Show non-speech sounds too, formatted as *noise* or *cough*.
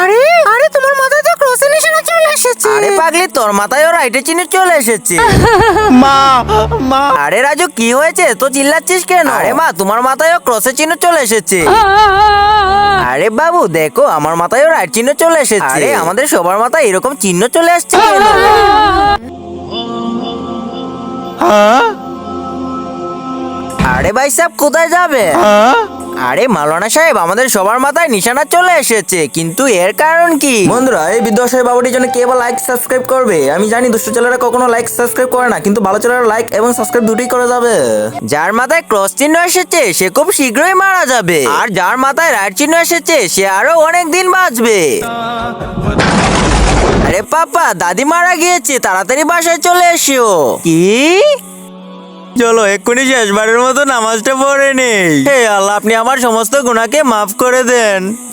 আরে আরে তোমার মাথায় তো ক্রসের নিশানা চলে এসেছে। আরে পাগলি তোর মাথায়ও রাইটে চিনে চলে এসেছে। *laughs* মা মা। আরে রাজু কি হয়েছে? তো চিল্লাচ্ছিস কেন? আরে মা তোমার মাথায়ও ক্রসের চিহ্ন চলে এসেছে। আরে বাবু দেখো আমার মাথায়ও রাইট চিহ্ন চলে এসেছে। আরে আমাদের সবার মাথায় এরকম চিহ্ন চলে আসছে কেন? হ্যাঁ? আরে ভাই সাহেব কোথায় যাবে? হ্যাঁ? আরে মাওলানা সাহেব আমাদের সবার মাথায় নিশানা চলে এসেছে কিন্তু এর কারণ কি? বন্ধুরা এই বিদ্যাসাহেব বাবুটির জন্য কে বা লাইক সাবস্ক্রাইব করবে? আমি জানি দুষ্ট ছেলেরা কখনো লাইক সাবস্ক্রাইব করে না কিন্তু ভালো ছেলেরা লাইক এবং সাবস্ক্রাইব দুটোই করে যাবে। যার মাথায় ক্রস চিহ্ন এসেছে সে খুব শীঘ্রই মারা যাবে। আর যার মাথায় রাইট চিহ্ন এসেছে সে আরও অনেক দিন বাঁচবে। আরে পাপা দাদি মারা গিয়েছে তাড়াতাড়ি বাসায় চলে এসো। কি? চলো এক্ষুনি শেষবারের মতো নামাজটা পড়ে নেই। হে আল্লাহ, আপনি আমার সমস্ত গুণাকে মাফ করে দেন।